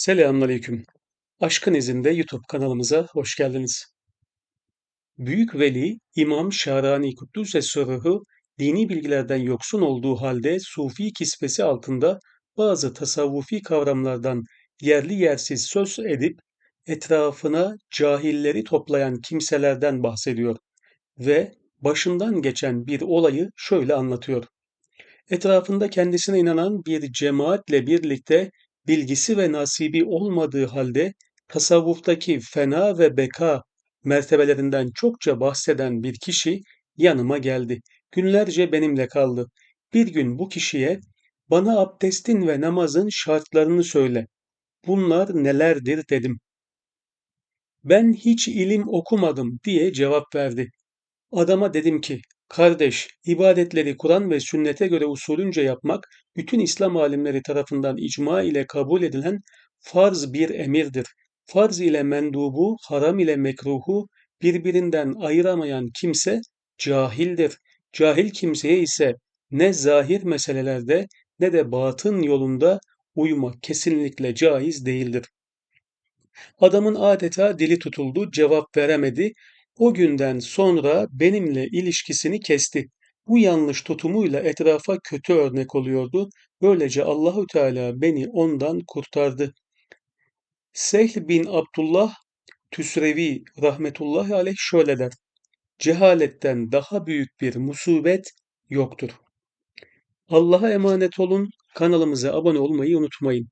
Selamünaleyküm. Aşkın izinde YouTube kanalımıza hoş geldiniz. Büyük Veli İmam Şarani Kuddüs'e sırrı dini bilgilerden yoksun olduğu halde sufi kisvesi altında bazı tasavvufi kavramlardan yerli yersiz söz edip etrafına cahilleri toplayan kimselerden bahsediyor ve başından geçen bir olayı şöyle anlatıyor. Etrafında kendisine inanan bir cemaatle birlikte bilgisi ve nasibi olmadığı halde tasavvuftaki fena ve beka mertebelerinden çokça bahseden bir kişi yanıma geldi. Günlerce benimle kaldı. Bir gün bu kişiye bana abdestin ve namazın şartlarını söyle. Bunlar nelerdir dedim. Ben hiç ilim okumadım diye cevap verdi. Adama dedim ki, kardeş, ibadetleri Kur'an ve sünnete göre usulünce yapmak, bütün İslam alimleri tarafından icma ile kabul edilen farz bir emirdir. Farz ile mendubu, haram ile mekruhu birbirinden ayıramayan kimse cahildir. Cahil kimseye ise ne zahir meselelerde ne de batın yolunda uymak kesinlikle caiz değildir. Adamın adeta dili tutuldu, cevap veremedi. O günden sonra benimle ilişkisini kesti. Bu yanlış tutumuyla etrafa kötü örnek oluyordu. Böylece Allahü Teala beni ondan kurtardı. Sehl bin Abdullah Tüsrevi rahmetullahi aleyh şöyle der. Cehaletten daha büyük bir musibet yoktur. Allah'a emanet olun. Kanalımıza abone olmayı unutmayın.